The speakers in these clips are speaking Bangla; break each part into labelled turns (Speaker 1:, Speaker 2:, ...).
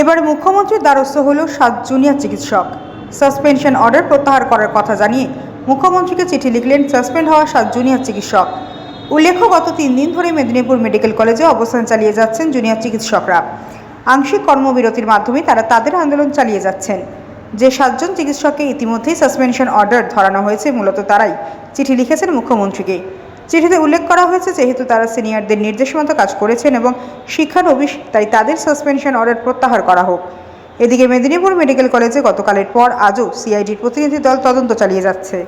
Speaker 1: এবার মুখ্যমন্ত্রীর দ্বারস্থ হল সাত জুনিয়র চিকিৎসক। সাসপেনশন অর্ডার প্রত্যাহার করার কথা জানিয়ে মুখ্যমন্ত্রীকে চিঠি লিখলেন সাসপেন্ড হওয়া সাত জুনিয়র চিকিৎসক। উল্লেখ্য, গত তিন দিন ধরে মেদিনীপুর মেডিকেল কলেজে অবস্থান চালিয়ে যাচ্ছেন জুনিয়র চিকিৎসকরা। আংশিক কর্মবিরতির মাধ্যমে তারা তাদের আন্দোলন চালিয়ে যাচ্ছেন। যে সাতজন চিকিৎসককে ইতিমধ্যেই সাসপেনশন অর্ডার ধরানো হয়েছে, মূলত তারাই। চিঠি লিখেছেন মুখ্যমন্ত্রীকে। চিঠিতে উল্লেখ করা হয়েছে যেহেতু তারা সিনিয়রদের নির্দেশ মতো কাজ করেছেন এবং শিক্ষানবিশ তাই তাদের সাসপেনশন অর্ডার প্রত্যাহার করা হোক। এদিকে মেদিনীপুর মেডিকেল কলেজে গতকালের পর আজও সিআইডির প্রতিনিধি দল তদন্ত চালিয়ে যাচ্ছে।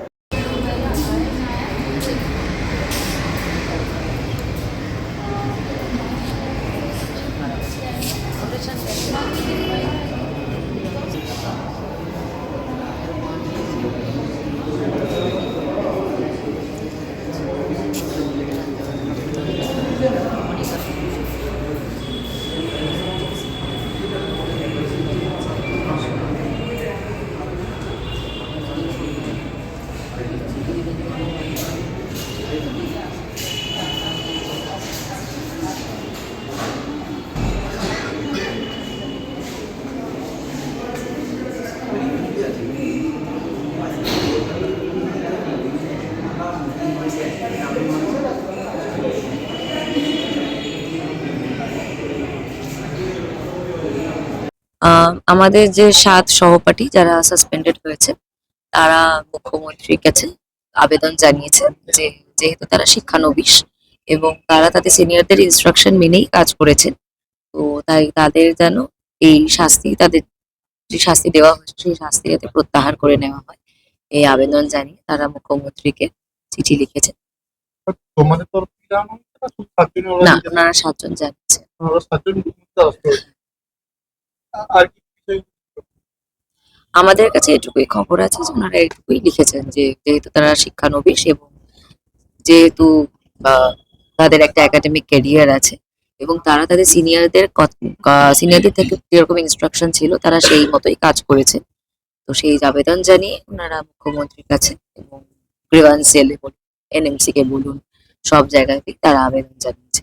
Speaker 2: আমাদের যে সাত সহপাঠী যারা সাসপেন্ডেড হয়েছে, তারা মুখ্যমন্ত্রীর কাছে আবেদন জানিয়েছে যে যেহেতু তারা শিক্ষানবিশ এবং তারা তাদের সিনিয়রদের ইনস্ট্রাকশন মেনেই কাজ করেছেন তো তাই তাদের যেন এই শাস্তি তাদের যে শাস্তি দেওয়া হয়েছে, সেই শাস্তি যাতে প্রত্যাহার করে নেওয়া হয়, এই আবেদন জানিয়ে তারা মুখ্যমন্ত্রীকে চিঠি লিখেছেন।
Speaker 3: তোমাদের তরফ থেকে জানানো না?
Speaker 2: ওনারা সাতজন
Speaker 3: আর কি
Speaker 2: আমাদের কাছে এটুকুই খবর আছে যে ওনারা এটুকুই লিখেছেন যে যেহেতু তারা শিক্ষানবিশ এবং যেহেতু তাদের একটা একাডেমিক ক্যারিয়ার আছে এবং তারা তাদের সিনিয়রদের সিনিয়রদের থেকে যেরকম ইনস্ট্রাকশন ছিল তারা সেই মতোই কাজ করেছে। তো সেই আবেদন জানিয়ে ওনারা মুখ্যমন্ত্রীর কাছে এবং গ্রিভান্স সেলে বলুন এনএমসি কে বলুন সব জায়গায় তারা আবেদন জানিয়েছে।